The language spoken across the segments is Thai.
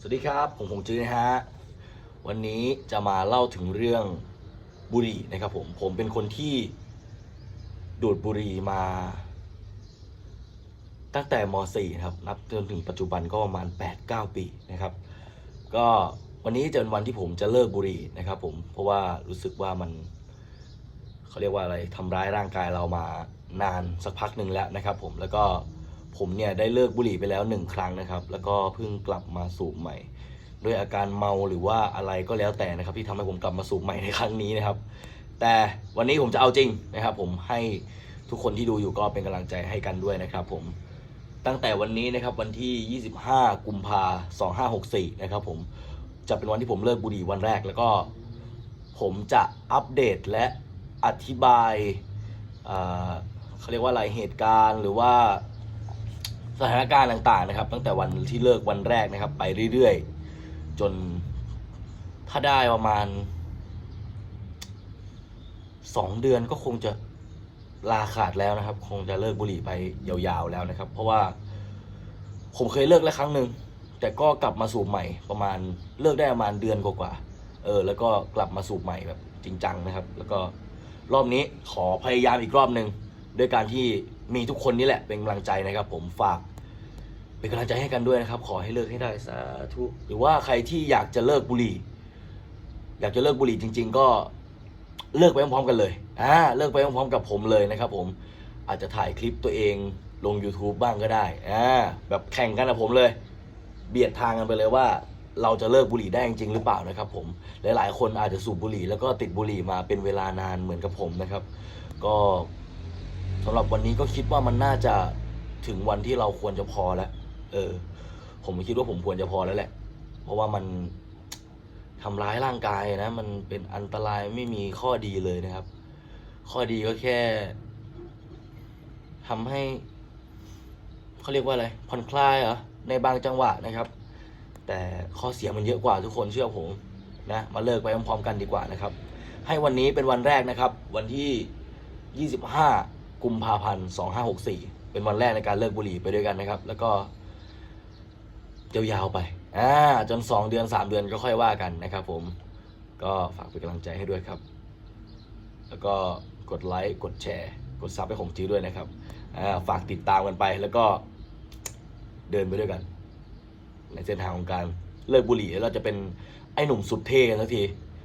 สวัสดีครับ ผมหงจื้อนะฮะ วันนี้จะมาเล่าถึงเรื่องบุหรี่นะครับผม ผมเป็นคนที่ดูดบุหรี่มา ตั้งแต่ม .4 นะครับ นับจนถึงปัจจุบันก็ประมาณ 8-9 ปีนะครับ ก็วันนี้จะเป็นวันที่ผมจะเลิกบุหรี่นะครับผม เพราะว่ารู้สึกว่ามันเขาเรียกว่าอะไรทำร้ายร่างกายเรามานานสักพักหนึ่งแล้วนะครับผม แล้วก็ ผมเนี่ยได้เลิกบุหรี่ไปแล้วหนึ่งครั้งนะครับ แล้วก็เพิ่งกลับมาสูบใหม่ ด้วยอาการเมาหรือว่าอะไรก็แล้วแต่นะครับ ที่ทำให้ผมกลับมาสูบใหม่ในครั้งนี้นะครับ แต่วันนี้ผมจะเอาจริงนะครับ ผมให้ทุกคนที่ดูอยู่ก็เป็นกำลังใจให้กันด้วยนะครับ ผมตั้งแต่วันนี้นะครับวันที่ 25 กุมภา2564 นะครับ ผมจะเป็นวันที่ผมเลิกบุหรี่วันแรก แล้วก็ผมจะอัปเดตและอธิบายอ่าเขาเรียกว่าอะไรเหตุการณ์หรือว่า สถานการณ์ต่างๆนะครับ ตั้งแต่วันที่เลิกวันแรกนะครับ ไปเรื่อยๆ จนถ้าได้ประมาณสองเดือนก็คงจะลาขาดแล้วนะครับ คงจะเลิกบุหรี่ไปยาวๆแล้วนะครับ เพราะว่าผมเคยเลิกแล้วครั้งหนึ่งแต่ก็กลับมาสูบใหม่ประมาณเลิกได้ประมาณเดือนกว่าๆเออ แล้วก็กลับมาสูบใหม่แบบจริงจังนะครับ แล้วก็รอบนี้ขอพยายามอีกรอบหนึ่งด้วยการที่ มีทุกคนนี่แหละเป็นกำลังใจนะครับ ผมฝาก เป็นกำลังใจให้กันด้วยนะครับ ขอให้เลิกให้ได้สาธุหรือว่าใครที่อยากจะเลิกบุหรี่ อยากจะเลิกบุหรี่จริง ๆ ก็เลิกไปพร้อมๆกันเลยอ่าเลิกไปพร้อมๆกับผมเลยนะครับ ผมอาจจะถ่ายคลิปตัวเองลง YouTube บ้างก็ได้อ่าแบบแข่งกันนะผมเลย เบียดทางกันไปเลยว่าเราจะเลิกบุหรี่ได้จริงหรือเปล่านะครับ ผมหลายๆ คนอาจจะสูบบุหรี่แล้วก็ติดบุหรี่มาเป็นเวลานานเหมือนกับผมนะครับ ก็ สำหรับวันนี้ก็คิดว่ามันน่าจะถึงวันที่เราควรจะพอแล้ว เออ ผมคิดว่าผมควรจะพอแล้วแหละ เพราะว่ามันทำร้ายร่างกายนะ มันเป็นอันตรายไม่มีข้อดีเลยนะครับ ข้อดีก็แค่ทำให้เขาเรียกว่าอะไรผ่อนคลายเหรอในบางจังหวะนะครับ แต่ข้อเสียมันเยอะกว่าทุกคนเชื่อผมนะมาเลิกไปพร้อมๆกันดีกว่านะครับ ให้วันนี้เป็นวันแรกนะครับ วันที่ 25 กุมภาพันธ์2564 เป็นวันแรกในการเลิกบุหรี่ไปด้วยกันนะครับ แล้วก็ยาวๆไปอ่าจน 2 เดือน 3 เดือนก็ค่อยว่ากันนะครับ ผมก็ฝากเป็นกำลังใจให้ด้วยครับ แล้วก็กดไลค์กดแชร์ กดซับให้ของจีด้วยนะครับอ่าฝากติดตามกันไปแล้วก็เดินไปด้วยกัน ในเส้นทางของการเลิกบุหรี่แล้วเราจะเป็นไอ้หนุ่มสุดเท่กันสักที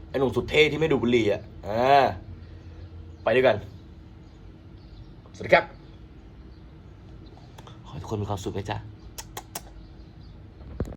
ไอ้หนุ่มสุดเท่ที่ไม่ดูบุหรี่อะอ่าไปด้วยกัน สวัสดีครับ ขอให้ทุกคนมีความสุขนะจ๊ะ